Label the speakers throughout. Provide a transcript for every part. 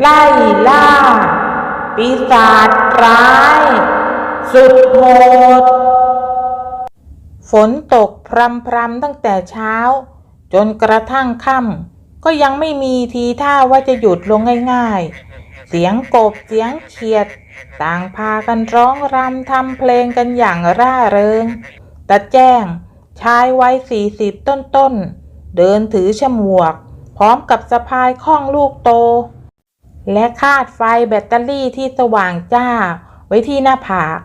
Speaker 1: ไล่ล่า ปีศาจร้าย สุดโหด ฝนตกพรำพรำตั้งแต่เช้า จนกระทั่งค่ำก็ยังไม่มีทีท่าว่าจะหยุดลงง่ายๆ เสียงกบเสียงเขียด ต่างพากันร้องรำทำเพลงกันอย่างร่าเริง ตาแจ้ง ชายวัยสี่สิบต้นๆ เดินถือฉมวก พร้อมกับสะพายข้องลูกโต และคาดไฟแบตเตอรี่ที่สว่างจ้า ไว้ที่หน้าผาก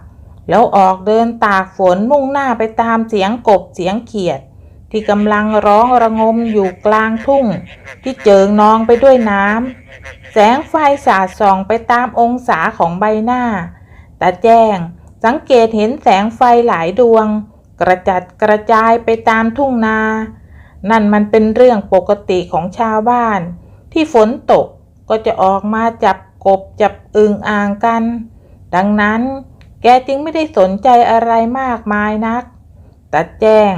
Speaker 1: แล้วออกเดินตากฝนมุ่งหน้าไปตามเสียงกบเสียงเขียด ที่กำลังร้องระงมอยู่กลางทุ่ง ที่เจิงนองไปด้วยน้ำแสงไฟสาดส่องไปตามองศาของใบหน้าตาแจ้งสังเกตเห็นแสงไฟหลายดวง กระจัดกระจายไปตามทุ่งนา นั่นมันเป็นเรื่องปกติของชาวบ้าน ที่ฝนตกก็จะออกมาจับกบจับอึงอ่างกัน ดังนั้นแกจึงไม่ได้สนใจอะไรมากมายนักตัดแจ้ง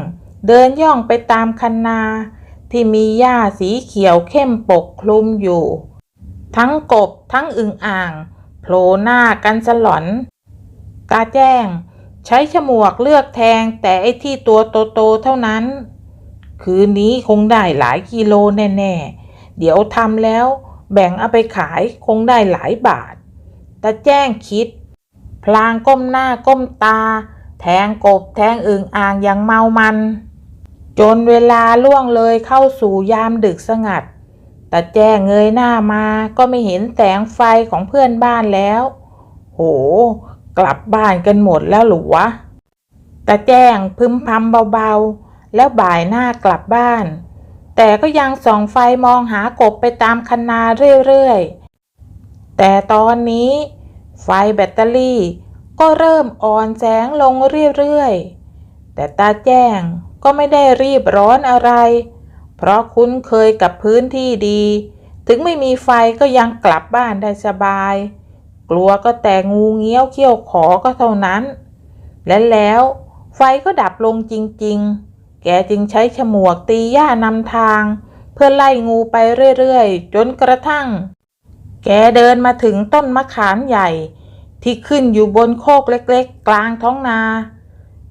Speaker 1: เดินย่องไปตามคันนา ที่มีหญ้าสีเขียวเข้มปกคลุมอยู่ ทั้งกบทั้งอึงอ่างโผล่หน้ากันสลอน ตาแจ้ง ใช้ฉมวกเลือกแทงแต่ไอ้ที่ตัวโตๆเท่านั้น คืนนี้คงได้หลายกิโลแน่ๆ เดี๋ยวทำแล้วแบ่งเอาไปขายคงได้หลายบาทตาแจ้งคิด พลางก้มหน้าก้มตา แทงกบแทงอึ่งอ่างอย่างเมามัน จนเวลาล่วงเลยเข้าสู่ยามดึกสงัดตาแจ้งเงยหน้ามาก็ไม่เห็นแสงไฟของเพื่อนบ้านแล้ว โห ลับบ้านกันหมดแล้วหรือวะตาแจ้งพึมพำเบาๆ แล้วบ่ายหน้ากลับบ้าน แต่ก็ยังส่องไฟมองหากบไปตามคันนาเรื่อยๆ แต่ตอนนี้ ไฟแบตเตอรี่ก็เริ่มอ่อนแสงลงเรื่อยๆ แต่ตาแจ้งก็ไม่ได้รีบร้อนอะไร เพราะคุ้นเคยกับพื้นที่ดี ถึงไม่มีไฟก็ยังกลับบ้านได้สบาย กลัวก็แต่งูเงี้ยวเขี้ยวขอก็เท่านั้น และแล้วไฟก็ดับลงจริงๆ แกจึงใช้ฉมวกตีหญ้านำทาง เพื่อไล่งูไปเรื่อยๆ จนกระทั่ง แกเดินมาถึงต้นมะขามใหญ่ ที่ขึ้นอยู่บนโคกเล็กๆ กลางท้องนา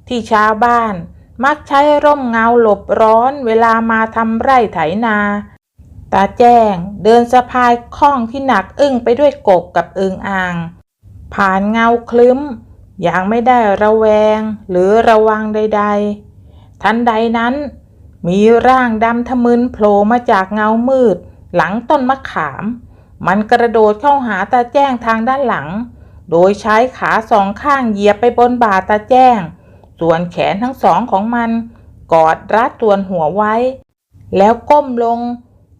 Speaker 1: ที่ชาวบ้านมักใช้ร่มเงาหลบร้อนเวลามาทำไร่ไถนา ตาแจ้งเดินสะพายข้องที่หนักอึ้งไปด้วยกบกับอึงอ่าง ผ่านเงาคลึ้ม อย่างไม่ได้ระแวงหรือระวังใด ๆ ทันใดนั้น มีร่างดำทะมึนโผล่มาจากเงามืด หลังต้นมะขาม มันกระโดดเข้าหาตาแจ้งทางด้านหลัง โดยใช้ขาสองข้างเหยียบไปบนบ่าตาแจ้ง ส่วนแขนทั้งสองของมัน กอดรัดตัวนหัวไว้ แล้วก้มลง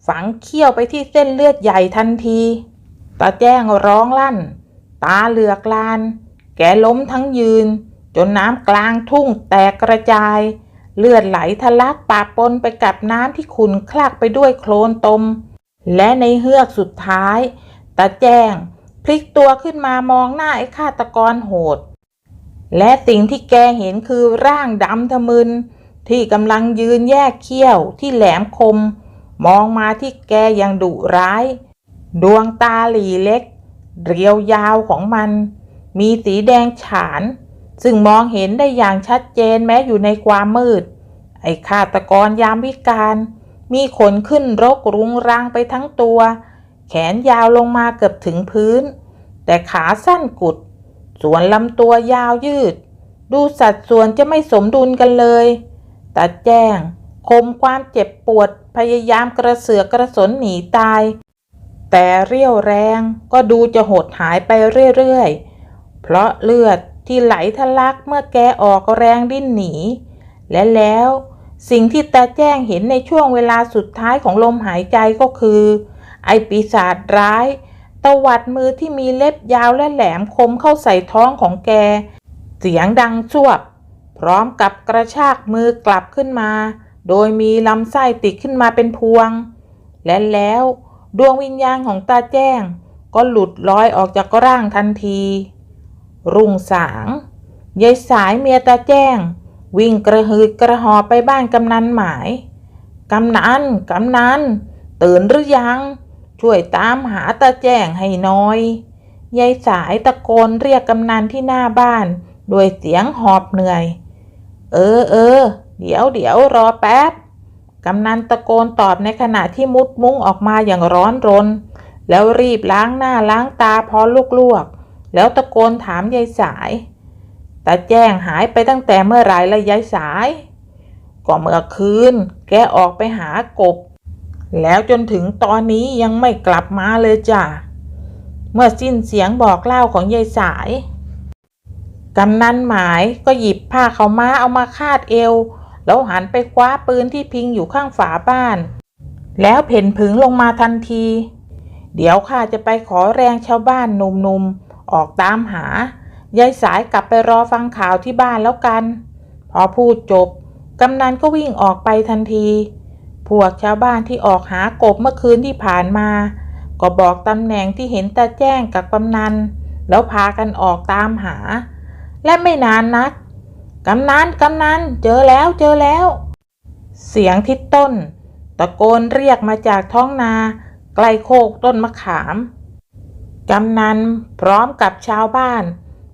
Speaker 1: ฝังเขี้ยวไปที่เส้นเลือดใหญ่ทันที ตาแจ้งร้องลั่น ตาเหลือกลาน แกล้มทั้งยืน จนน้ำกลางทุ่งแตกกระจาย เลือดไหลทะลักปะปนไปกับน้ำที่ขุ่นคลักไปด้วยโคลนตม และในเฮือกสุดท้าย ตาแจ้ง พลิกตัวขึ้นมามองหน้าไอ้ฆาตกรโหด และสิ่งที่แกเห็นคือร่างดำทะมึนที่กำลังยืนแยกเขี้ยวที่แหลมคม มองมาที่แกอย่างดุร้าย ดวงตาหลีเล็ก เรียวยาวของมัน มีสีแดงฉาน ซึ่งมองเห็นได้อย่างชัดเจนแม้อยู่ในความมืด ไอ้ฆาตกรยามวิการ มีขนขึ้นรกรุงรังไปทั้งตัว แขนยาวลงมาเกือบถึงพื้น แต่ขาสั้นกุด ส่วนลำตัวยาวยืด ดูสัดส่วนจะไม่สมดุลกันเลยตัดแจ้งคมความเจ็บปวด พยายามกระเสือกกระสนหนีตาย แต่เรี่ยวแรงก็ดูจะหดหายไปเรื่อยๆ เพราะเลือดที่ไหลทะลักเมื่อแกออกแรงดิ้นหนี และแล้วสิ่งที่ตาแจ้งเห็นในช่วงเวลาสุดท้ายของลมหายใจก็คือ ไอปีศาจร้ายตวัดมือที่มีเล็บยาวและแหลมคมเข้าใส่ท้องของแก เสียงดังสวบ พร้อมกับกระชากมือกลับขึ้นมา โดยมีลำไส้ติดขึ้นมาเป็นพวง และแล้วดวงวิญญาณของตาแจ้ง ก็หลุดลอยออกจากร่างทันที รุ่งสางยายสายเมียตาแจ้ง วิ่งกระหืดกระหอบไปบ้านกำนันหมาย กำนันกำนันตื่นหรือยัง ช่วยตามหาตาแจ้งให้หน่อยยายสายตะโกนเรียกกำนันที่หน้าบ้าน ด้วยเสียงหอบเหนื่อย เออเออ เดี๋ยวเดี๋ยวรอแป๊บกำนันตะโกนตอบในขณะที่มุดมุ้งออกมาอย่างร้อนรน แล้วรีบล้างหน้าล้างตาพอลวกๆแล้วตะโกนถามยายสายตาแจ้งหายไปตั้งแต่เมื่อไหรละยายสาย ก็เมื่อคืน แกออกไปหากบ แล้วจนถึงตอนนี้ยังไม่กลับมาเลยจ้ะ เมื่อสิ้นเสียงบอกเล่าของยายสาย กำนันหมายก็หยิบผ้าเขาม้าเอามาคาดเอว แล้วหันไปคว้าปืนที่พิงอยู่ข้างฝาบ้าน แล้วเพ่นผึงลงมาทันที เดี๋ยวข้าจะไปขอแรงชาวบ้านหนุ่มๆ ออกตามหายายสายกลับไปรอฟังข่าวที่บ้านแล้วกัน พอพูดจบ กำนันก็วิ่งออกไปทันที พวกชาวบ้านที่ออกหากบเมื่อคืนที่ผ่านมา ก็บอกตำแหน่งที่เห็นตาแจ้งกับกำนัน แล้วพากันออกตามหา และไม่นานนัก กำนันกำนันเจอแล้วเจอแล้ว เสียงทิศต้น ตะโกนเรียกมาจากท้องนาใกล้โคกต้นมะขาม กำนันพร้อมกับชาวบ้าน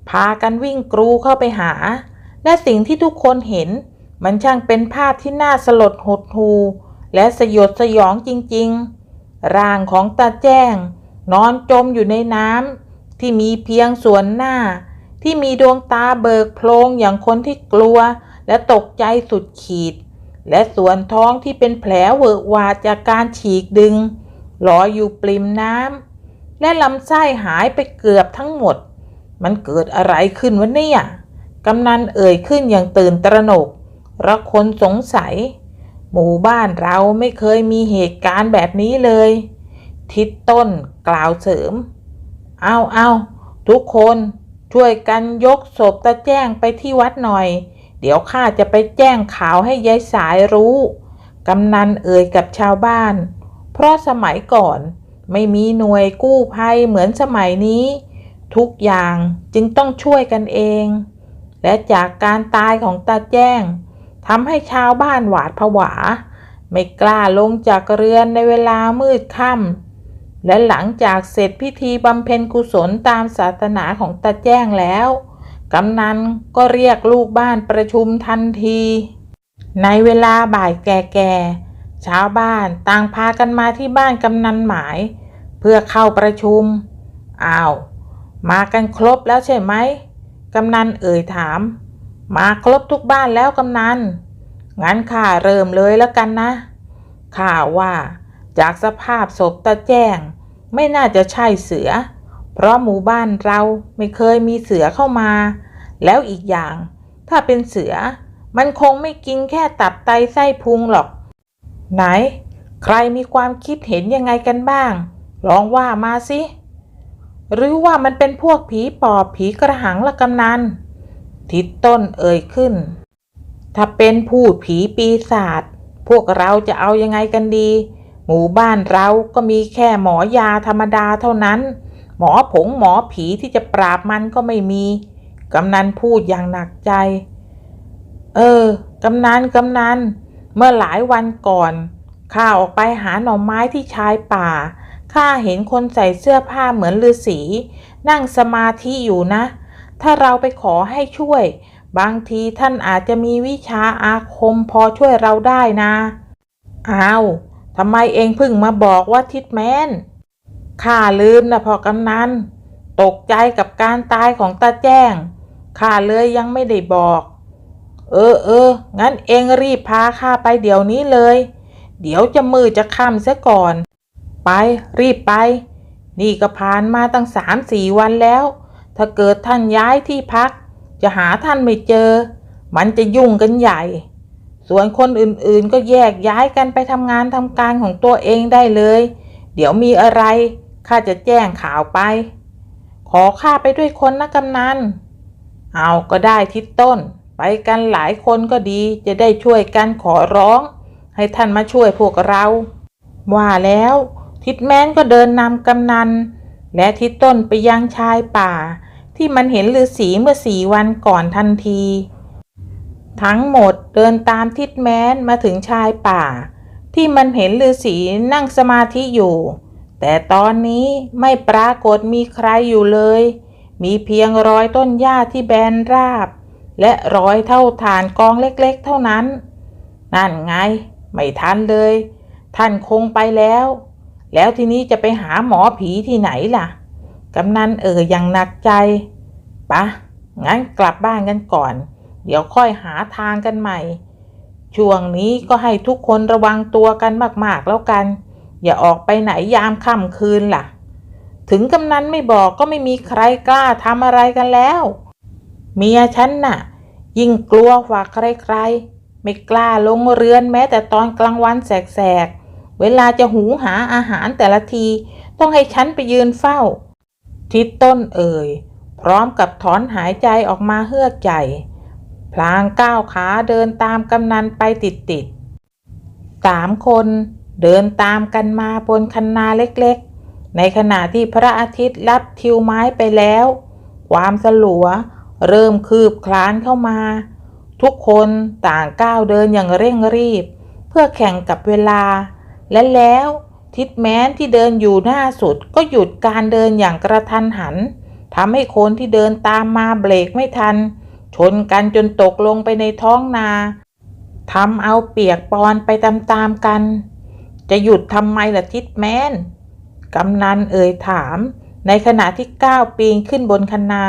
Speaker 1: พากันวิ่งกรูเข้าไปหา และสิ่งที่ทุกคนเห็น มันช่างเป็นภาพที่น่าสลดหดหูและสยดสยองจริงๆ ร่างของตาแจ้ง นอนจมอยู่ในน้ำที่มีเพียงส่วนหน้า ที่มีดวงตาเบิกโพลงอย่างคนที่กลัว และตกใจสุดขีด และส่วนท้องที่เป็นแผลเวอะหวาจากการฉีกดึงลอยอยู่ปริมน้ำและลำไส้หายไปเกือบทั้งหมด มันเกิดอะไรขึ้นวะเนี่ยกำนันเอ่ยขึ้นอย่างตื่นตระหนกระคนสงสัย หมู่บ้านเราไม่เคยมีเหตุการณ์แบบนี้เลย ทิศต้นกล่าวเสริม เอาเอาทุกคน ช่วยกันยกศพตาแจ้งไปที่วัดหน่อย เดี๋ยวข้าจะไปแจ้งข่าวให้ยายสายรู้ กำนันเอ่ยกับชาวบ้าน เพราะสมัยก่อนไม่มีหน่วยกู้ภัยเหมือนสมัยนี้ ทุกอย่างจึงต้องช่วยกันเอง และจากการตายของตาแจ้งทำให้ชาวบ้านหวาดผวา ไม่กล้าลงจากเรือนในเวลามืดค่ำ และหลังจากเสร็จพิธีบำเพ็ญกุศลตามศาสนาของตาแจ้งแล้ว กำนันก็เรียกลูกบ้านประชุมทันที ในเวลาบ่ายแก่ๆชาวบ้านต่างพากันมาที่บ้านกำนันหมาย เพื่อเข้าประชุม อ้าว มากันครบแล้วใช่ไหมกำนันเอ่ยถาม มาครบทุกบ้านแล้วกำนัน งั้นข้าเริ่มเลยแล้วกันนะข้าว่าจากสภาพศพตาแจ้ง ไม่น่าจะใช่เสือ เพราะหมู่บ้านเราไม่เคยมีเสือเข้ามา แล้วอีกอย่าง ถ้าเป็นเสือ มันคงไม่กินแค่ตับไตไส้พุงหรอก ไหน ใครมีความคิดเห็นยังไงกันบ้าง ลองว่ามาสิหรือว่ามันเป็นพวกผีปอบผีกระหังละกำนัน ทิศต้นเอ่ยขึ้น ถ้าเป็นพูดผีปีศาจพวกเราจะเอายังไงกันดี หมู่บ้านเราก็มีแค่หมอยาธรรมดาเท่านั้น หมอผงหมอผีที่จะปราบมันก็ไม่มี กำนันพูดอย่างหนักใจ เออ กำนันกำนัน เมื่อหลายวันก่อนข้าออกไปหาหน่อไม้ที่ชายป่า ข้าเห็นคนใส่เสื้อผ้าเหมือนฤาษี นั่งสมาธิอยู่นะ ถ้าเราไปขอให้ช่วย บางทีท่านอาจจะมีวิชาอาคมพอช่วยเราได้นะ อ้าว ทำไมเองเพิ่งมาบอกว่าทิดแมนข้าลืมนะพ่อกำนัน ตกใจกับการตายของตาแจ้ง ข้าเลยยังไม่ได้บอก เออเออ งั้นเองรีบพาข้าไปเดี๋ยวนี้เลย เดี๋ยวจะมือจะค่ำเสียก่อน ไปรีบไป นี่ก็ผ่านมาตั้งสามสี่วันแล้ว ถ้าเกิดท่านย้ายที่พัก จะหาท่านไม่เจอ มันจะยุ่งกันใหญ่ ส่วนคนอื่นๆก็แยกย้ายกันไปทำงานทำการของตัวเองได้เลย เดี๋ยวมีอะไรข้าจะแจ้งข่าวไป ขอข้าไปด้วยคนนะกำนัน เอาก็ได้ทิศต้น ไปกันหลายคนก็ดีจะได้ช่วยกันขอร้อง ให้ท่านมาช่วยพวกเรา ว่าแล้วทิศแม้นก็เดินนำกำนัน และทิศต้นไปยังชายป่า ที่มันเห็นฤาษีเมื่อสี่วันก่อนทันที ทั้งหมดเดินตามทิดแม้นมาถึงชายป่า ที่มันเห็นฤาษีนั่งสมาธิอยู่ แต่ตอนนี้ไม่ปรากฏมีใครอยู่เลย มีเพียงรอยต้นหญ้าที่แบนราบ และรอยเท่าฐานกองเล็กๆเท่านั้น นั่นไง ไม่ทันเลย ท่านคงไปแล้ว แล้วทีนี้จะไปหาหมอผีที่ไหนล่ะ กำนันเอ่ยอย่างหนักใจปะงั้นกลับบ้านกันก่อน เดี๋ยวค่อยหาทางกันใหม่ ช่วงนี้ก็ให้ทุกคนระวังตัวกันมากๆแล้วกัน อย่าออกไปไหนยามค่ำคืนล่ะ ถึงกำนันไม่บอกก็ไม่มีใครกล้าทำอะไรกันแล้ว เมียฉันน่ะ ยิ่งกลัวกว่าใครๆ ไม่กล้าลงเรือนแม้แต่ตอนกลางวันแสกๆ เวลาจะหูหาอาหารแต่ละที ต้องให้ฉันไปยืนเฝ้า ทิศต้นเอ่ยพร้อมกับถอนหายใจออกมาเฮือกใหญ่ พลางก้าวขาเดินตามกำนันไปติดๆสามคนเดินตามกันมาบนคันนาเล็กๆ ในขณะที่พระอาทิตย์ลับทิวไม้ไปแล้ว ความสลัวเริ่มคืบคลานเข้ามา ทุกคนต่างก้าวเดินอย่างเร่งรีบ เพื่อแข่งกับเวลา และแล้วทิดแม้นที่เดินอยู่หน้าสุดก็หยุดการเดินอย่างกระทันหันทำให้คนที่เดินตามมาเบรกไม่ทัน ชนกันจนตกลงไปในท้องนาทำเอาเปียกปอนไปตามๆกัน จะหยุดทำไมล่ะทิดแมนกำนันเอ่ยถาม ในขณะที่ก้าวปีนขึ้นบนคันนา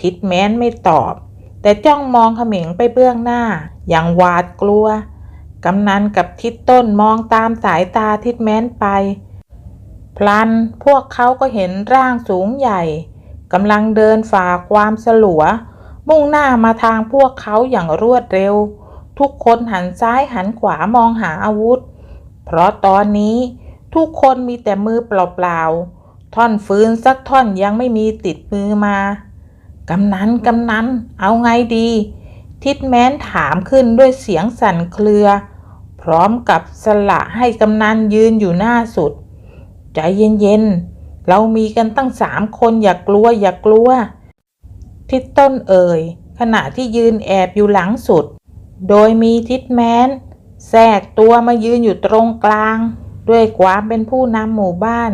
Speaker 1: ทิดแมนไม่ตอบ แต่จ้องมองเขม็งไปเบื้องหน้า อย่างหวาดกลัว กำนันกับทิดต้นมองตามสายตาทิดแมนไป พลันพวกเขาก็เห็นร่างสูงใหญ่กำลังเดินฝ่าความสลัว มุ่งหน้ามาทางพวกเขาอย่างรวดเร็ว ทุกคนหันซ้ายหันขวามองหาอาวุธ เพราะตอนนี้ทุกคนมีแต่มือเปล่าๆ ท่อนฟืนสักท่อนยังไม่มีติดมือมา กำนันกำนัน เอาไงดี ทิดแม้นถามขึ้นด้วยเสียงสั่นเครือ พร้อมกับสละให้กำนันยืนอยู่หน้าสุด ใจเย็นๆ เรามีกันตั้งสามคนอย่ากลัวอย่ากลัว ทิดต้นเอ่ย ขณะที่ยืนแอบอยู่หลังสุด โดยมีทิดแม้นแทรกตัวมายืนอยู่ตรงกลาง ด้วยความเป็นผู้นำหมู่บ้าน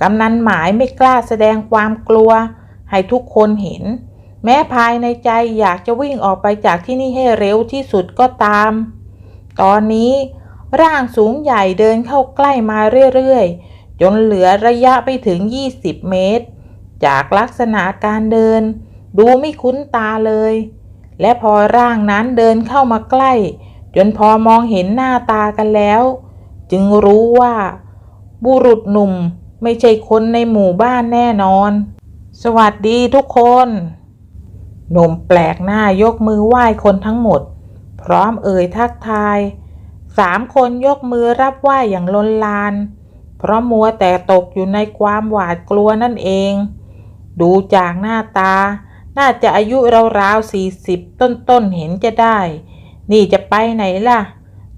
Speaker 1: กำนันหมายไม่กล้าแสดงความกลัว ให้ทุกคนเห็น แม้ภายในใจอยากจะวิ่งออกไปจากที่นี่ให้เร็วที่สุดก็ตาม ตอนนี้ร่างสูงใหญ่เดินเข้าใกล้มาเรื่อยๆ จนเหลือระยะไปถึง 20 เมตร จากลักษณะการเดิน ดูไม่คุ้นตาเลย และพอร่างนั้นเดินเข้ามาใกล้ จนพอมองเห็นหน้าตากันแล้ว จึงรู้ว่า บุรุษหนุ่มไม่ใช่คนในหมู่บ้านแน่นอน สวัสดีทุกคนหนุ่มแปลกหน้ายกมือไหว้คนทั้งหมด พร้อมเอ่ยทักทายสามคนยกมือรับไหว้อย่างลนลาน เพราะมัวแต่ตกอยู่ในความหวาดกลัวนั่นเอง ดูจากหน้าตา น่าจะอายุราวๆสี่สิบต้นๆเห็นจะได้ นี่จะไปไหนล่ะ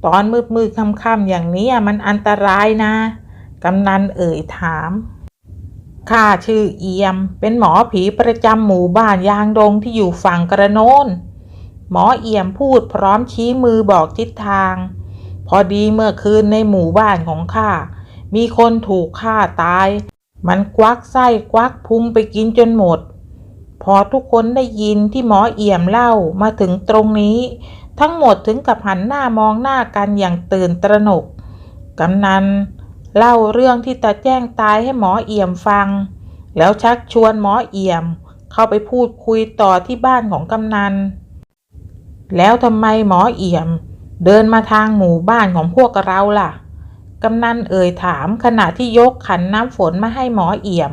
Speaker 1: ตอนมืดมืดค่ำๆอย่างนี้มันอันตรายนะ กำนันเอ่ยถาม ข้าชื่อเอียม เป็นหมอผีประจำหมู่บ้านยางดงที่อยู่ฝั่งกระโน้น หมอเอี่ยมพูดพร้อมชี้มือบอกทิศทาง พอดีเมื่อคืนในหมู่บ้านของข้า มีคนถูกฆ่าตาย มันควักไส้ควักพุงไปกินจนหมด พอทุกคนได้ยินที่หมอเอี่ยมเล่ามาถึงตรงนี้ ทั้งหมดถึงกับหันหน้ามองหน้ากันอย่างตื่นตระหนกกำนันเล่าเรื่องที่ตาแจ้งตายให้หมอเอี่ยมฟัง แล้วชักชวนหมอเอี่ยม เข้าไปพูดคุยต่อที่บ้านของกำนัน แล้วทำไมหมอเอี่ยม เดินมาทางหมู่บ้านของพวกเราล่ะกำนันเอ่ยถามขณะที่ยกขันน้ำฝนมาให้หมอเอี่ยม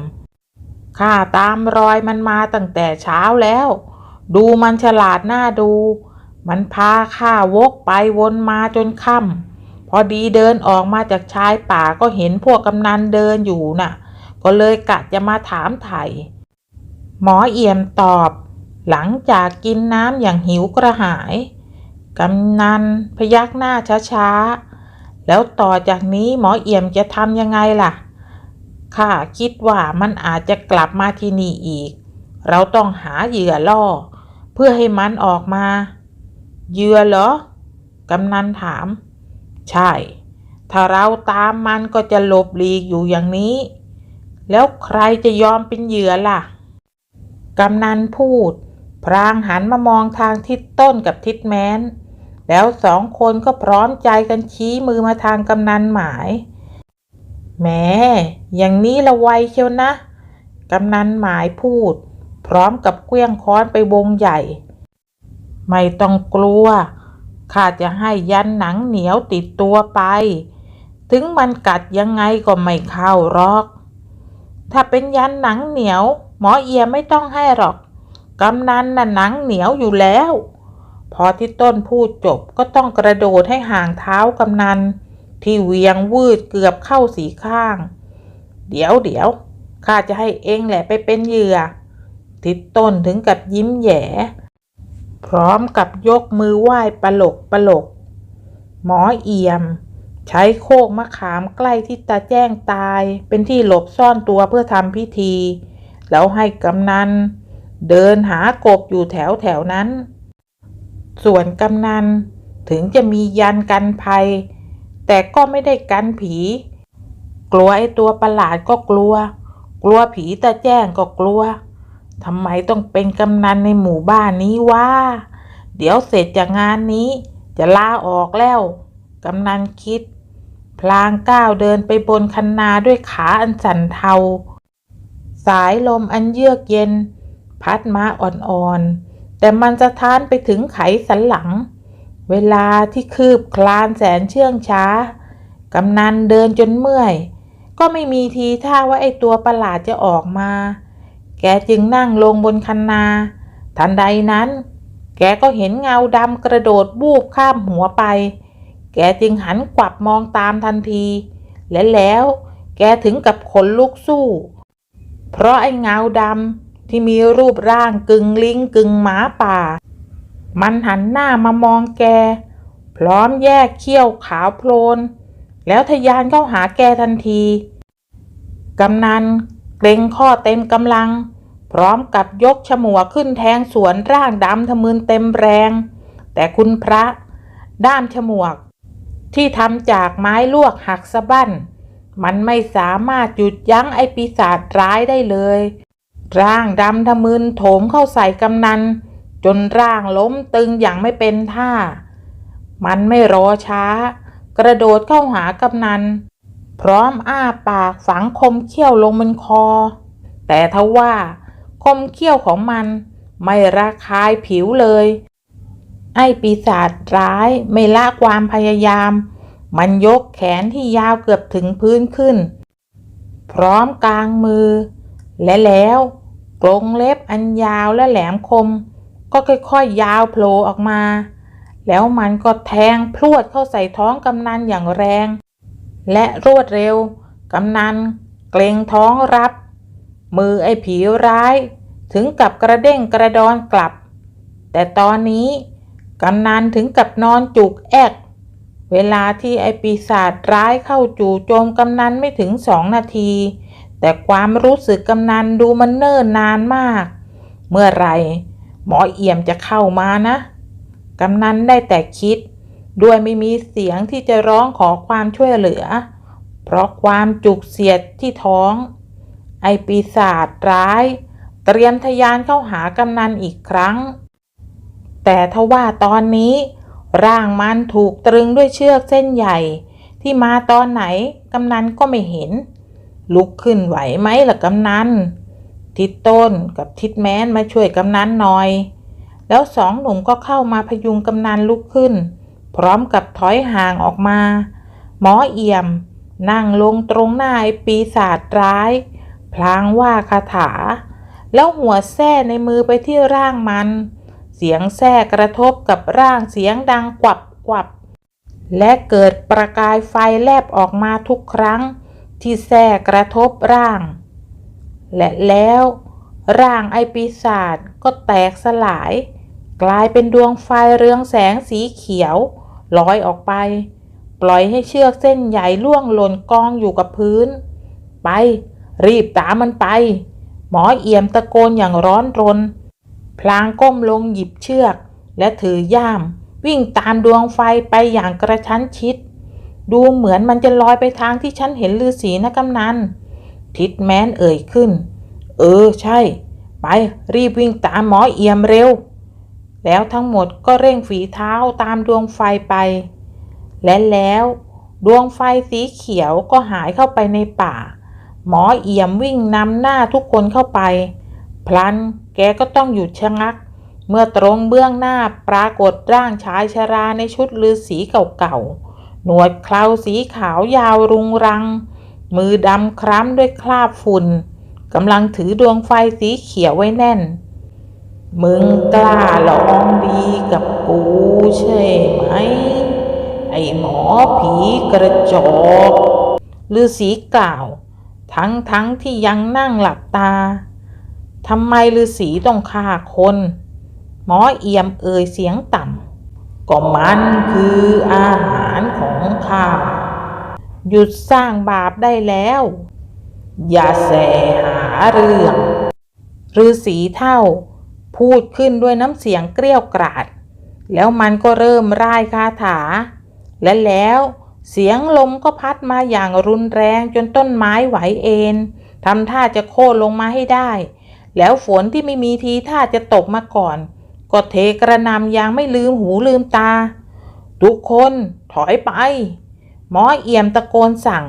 Speaker 1: ข้าตามรอยมันมาตั้งแต่เช้าแล้ว ดูมันฉลาดน่าดู มันพาข้าวกไปวนมาจนค่ำพอดีเดินออกมาจากชายป่าก็เห็นพวกกำนันเดินอยู่น่ะ ก็เลยกะจะมาถามไถ่หมอเอี่ยมตอบ หลังจากกินน้ำอย่างหิวกระหายกำนันพยักหน้าช้าๆ แล้วต่อจากนี้หมอเอี่ยมจะทำยังไงล่ะ ข้าคิดว่ามันอาจจะกลับมาที่นี่อีก เราต้องหาเหยื่อล่อ เพื่อให้มันออกมา เหยื่อเหรอกำนันถาม ใช่ ถ้าเราตามมันก็จะหลบหลีกอยู่อย่างนี้ แล้วใครจะยอมเป็นเหยื่อล่ะกำนันพูด พรางหันมามองทางทิศต้นกับทิศแม้น แล้วสองคนก็พร้อมใจกันชี้มือมาทางกำนันหมาย แหมอย่างนี้ละไวเชียวนะ กำนันหมายพูด พร้อมกับเกลี้ยงค้อนไปวงใหญ่ ไม่ต้องกลัว ข้าจะให้ยันหนังเหนียวติดตัวไป ถึงมันกัดยังไงก็ไม่เข้าหรอก ถ้าเป็นยันหนังเหนียว หมอเอียไม่ต้องให้หรอก กำนันน่ะหนังเหนียวอยู่แล้ว พอที่ต้นพูดจบก็ต้องกระโดดให้ห่างเท้ากำนัน ที่เวียงวืดเกือบเข้าสีข้าง เดี๋ยวเดี๋ยวข้าจะให้เองแหละไปเป็นเหยื่อ ทิศต้นถึงกับยิ้มแย่พร้อมกับยกมือไหว้ปลกปลก หมอเอี่ยม ใช้โคกมะขามใกล้ที่ตาแจ้งตายเป็นที่หลบซ่อนตัวเพื่อทำพิธี แล้วให้กำนัน เดินหากบอยู่แถวแถวนั้น ส่วนกำนันถึงจะมียันกันภัย แต่ก็ไม่ได้กันผี กลัวไอ้ตัวประหลาดก็กลัว กลัวผีตาแจ้งก็กลัวทำไมต้องเป็นกำนันในหมู่บ้านนี้วะเดี๋ยวเสร็จจากงานนี้ จะลาออกแล้วกำนันคิด พลางก้าวเดินไปบนคันนาด้วยขาอันสั่นเทา สายลมอันเยือกเย็น พัดมาอ่อนๆ แต่มันสะท้านไปถึงไขสันหลัง เวลาที่คืบคลานแสนเชื่องช้า กำนันเดินจนเมื่อย ก็ไม่มีทีท่าว่าไอตัวประหลาดจะออกมา แกจึงนั่งลงบนคันนา ทันใดนั้น แกก็เห็นเงาดำกระโดดบูบข้ามหัวไป แกจึงหันกลับมองตามทันที และแล้วแกถึงกับขนลุกสู้ เพราะไอ้เงาดำที่มีรูปร่างกึ่งลิงกึ่งหมาป่า มันหันหน้ามามองแก พร้อมแยกเขี้ยวขาวโพลน แล้วทะยานเข้าหาแกทันที กำนันเกรงข้อเต็มกำลัง พร้อมกับยกฉมวกขึ้นแทงสวนร่างดำทะมึนเต็มแรง แต่คุณพระ ด้ามฉมวก ที่ทำจากไม้ลวกหักสะบั้น มันไม่สามารถหยุดยั้งไอปีศาจร้ายได้เลย ร่างดำทะมึนโถมเข้าใส่กำนัน จนร่างล้มตึงอย่างไม่เป็นท่า มันไม่รอช้า กระโดดเข้าหากำนัน พร้อมอ้าปากฝังคมเขี้ยวลงบนคอ แต่ทว่าคมเขี้ยวของมันไม่ระคายผิวเลย ไอ้ปีศาจร้ายไม่ละความพยายาม มันยกแขนที่ยาวเกือบถึงพื้นขึ้น พร้อมกลางมือ และแล้วกรงเล็บอันยาวและแหลมคม ก็ค่อยๆยาวโผล่ออกมา แล้วมันก็แทงพรวดเข้าใส่ท้องกำนันอย่างแรง และรวดเร็ว กำนันเกรงท้องรับ มือไอ้ผีร้าย ถึงกับกระเด้งกระดอนกลับ แต่ตอนนี้กำนันถึงกับนอนจุกแอก เวลาที่ไอปีศาจร้ายเข้าจู่โจมกำนันไม่ถึงสองนาที แต่ความรู้สึกกำนันดูมันเนิ่นนานมาก เมื่อไหร หมอเอี่ยมจะเข้ามานะ กำนันได้แต่คิด ด้วยไม่มีเสียงที่จะร้องขอความช่วยเหลือ เพราะความจุกเสียดที่ท้อง ไอปีศาจร้าย เตรียมทะยานเข้าหากำนันอีกครั้ง แต่ทว่าตอนนี้ ร่างมันถูกตรึงด้วยเชือกเส้นใหญ่ ที่มาตอนไหนกำนันก็ไม่เห็น ลุกขึ้นไหวไหมล่ะกำนัน ทิดต้นกับทิดแม้นมาช่วยกำนันหน่อย แล้วสองหนุ่มก็เข้ามาพยุงกำนันลุกขึ้น พร้อมกับถอยห่างออกมา หมอเอี่ยม นั่งลงตรงหน้าไอ้ปีศาจร้าย พลางว่าคาถา แล้วหัวแส้ในมือไปที่ร่างมัน เสียงแส้กระทบกับร่างเสียงดังกวับกวับและเกิดประกายไฟแลบออกมาทุกครั้ง ที่แส้กระทบร่าง และแล้วร่างไอปีศาจก็แตกสลาย กลายเป็นดวงไฟเรืองแสงสีเขียวลอยออกไป ปล่อยให้เชือกเส้นใหญ่ล่วงหล่นกองอยู่กับพื้น ไป รีบตามมันไป หมอเอี่ยมตะโกนอย่างร้อนรน พลางก้มลงหยิบเชือก และถือย่าม วิ่งตามดวงไฟไปอย่างกระชั้นชิด ดูเหมือนมันจะลอยไปทางที่ฉันเห็นฤาษีนะกำนัน ทิดแม้นเอ่ยขึ้น เออใช่ ไปรีบวิ่งตามหมอเอี่ยมเร็ว แล้วทั้งหมดก็เร่งฝีเท้าตามดวงไฟไป และแล้วดวงไฟสีเขียวก็หายเข้าไปในป่า หมอเอี่ยมวิ่งนำหน้าทุกคนเข้าไป พลันแกก็ต้องหยุดชะงัก เมื่อตรงเบื้องหน้าปรากฏร่างชายชราในชุดฤาษีเก่าๆ หนวดเคราสีขาวยาวรุงรัง มือดำคล้ำด้วยคราบฝุ่นกำลังถือดวงไฟสีเขียวไว้แน่น มึงกล้าลองดีกับกูใช่ไหม ไอหมอผีกระจอกฤาษีกล่าว ทั้งทั้งที่ยังนั่งหลับตาทำไมฤาษีต้องฆ่าคน หมอเอี่ยมเอ่ยเสียงต่ำก็มันคืออาหารของข้า หยุดสร้างบาปได้แล้ว อย่าแสหาเรื่องฤาษีเท่า พูดขึ้นด้วยน้ำเสียงเกรี้ยวกราด แล้วมันก็เริ่มร่ายคาถา และแล้วเสียงลมก็พัดมาอย่างรุนแรงจนต้นไม้ไหวเอ็นทำท่าจะโค่นลงมาให้ได้ แล้วฝนที่ไม่มีทีท่าจะตกมาก่อน ก็เทกระนำอย่างไม่ลืมหูลืมตา ทุกคนถอยไป หมอเอี่ยมตะโกนสั่ง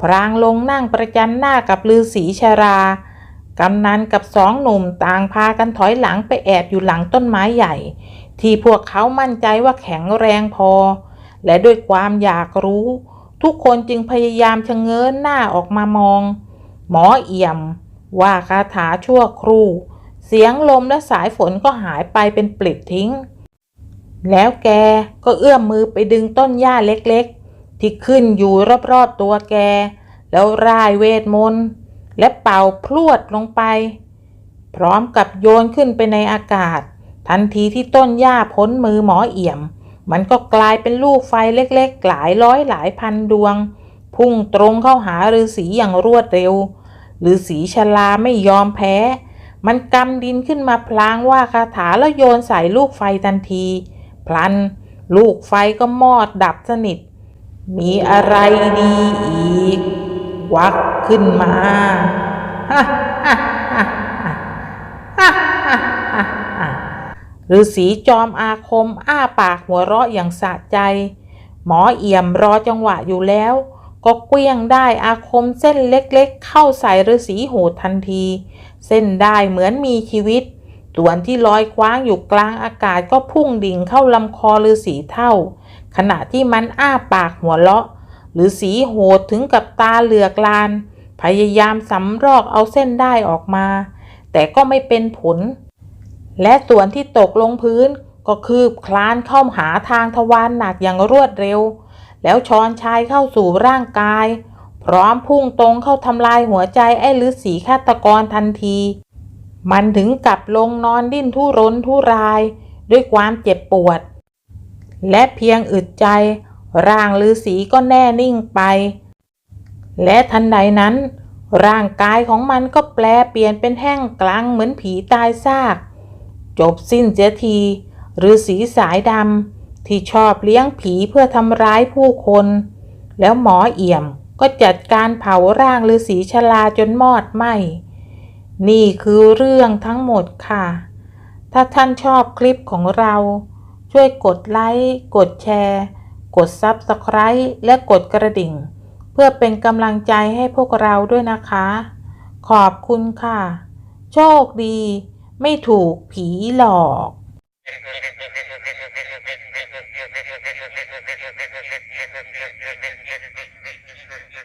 Speaker 1: พรางลงนั่งประจันหน้ากับลือศีชรากำนันกับสองหนุ่มต่างพากันถอยหลังไปแอบอยู่หลังต้นไม้ใหญ่ ที่พวกเขามั่นใจว่าแข็งแรงพอ และด้วยความอยากรู้ ทุกคนจึงพยายามชะเง้อหน้าออกมามอง หมอเอี่ยม ว่าคาถาชั่วครู่ เสียงลมและสายฝนก็หายไปเป็นปลิดทิ้ง แล้วแกก็เอื้อมมือไปดึงต้นหญ้าเล็ก ที่ขึ้นอยู่รอบๆตัวแก แล้วร่ายเวทมนต์และเป่าพรวดลงไป พร้อมกับโยนขึ้นไปในอากาศ ทันทีที่ต้นหญ้าพ้นมือหมอเอี่ยม มันก็กลายเป็นลูกไฟเล็กๆ หลายร้อยหลายพันดวง พุ่งตรงเข้าหาฤาษีอย่างรวดเร็วฤาษีชลาไม่ยอมแพ้ มันกำดินขึ้นมาพลางว่าคาถาแล้วโยนใส่ลูกไฟทันที พลัน ลูกไฟก็มอดดับสนิท มีอะไรดีอีก วักขึ้นมาฮะฮะฮะฮะฮะฤาษีจอมอาคมอ้าปากหัวเราะอย่างสะใจ หมอเอี่ยมรอจังหวะอยู่แล้ว ก็เกลี้ยงได้อาคมเส้นเล็กๆ เข้าใส่ฤาษีโหดทันที เส้นได้เหมือนมีชีวิต ส่วนที่ลอยคว้างอยู่กลางอากาศก็พุ่งดิ่งเข้าลำคอฤาษีเท่า ขณะที่มันอ้าปากหัวเราะฤาษีโหดถึงกับตาเหลือกลาน พยายามสำรอกเอาเส้นได้ออกมา แต่ก็ไม่เป็นผล และส่วนที่ตกลงพื้นก็คืบคลานเข้าหาทางทวารหนักอย่างรวดเร็ว แล้วช้อนชายเข้าสู่ร่างกาย พร้อมพุ่งตรงเข้าทำลายหัวใจไอ้ฤาษีฆาตกรทันที มันถึงกับลงนอนดิ้นทุรนทุราย ด้วยความเจ็บปวด และเพียงอึดใจ ร่างฤาษีก็แน่นิ่งไป และทันใดนั้น ร่างกายของมันก็แปลเปลี่ยนเป็นแห้งกลางเหมือนผีตายซาก จบสิ้นเสียทีฤาษีสายดำที่ชอบเลี้ยงผีเพื่อทำร้ายผู้คน แล้วหมอเอี่ยมก็จัดการเผาร่างฤาษีชราจนมอดไหมนี่คือเรื่องทั้งหมดค่ะ ถ้าท่านชอบคลิปของเรา ช่วยกดไลค์ กดแชร์ กด Subscribe และกดกระดิ่ง เพื่อเป็นกำลังใจให้พวกเราด้วยนะคะ ขอบคุณค่ะ โชคดี ไม่ถูกผีหลอก
Speaker 2: Ha ha ha.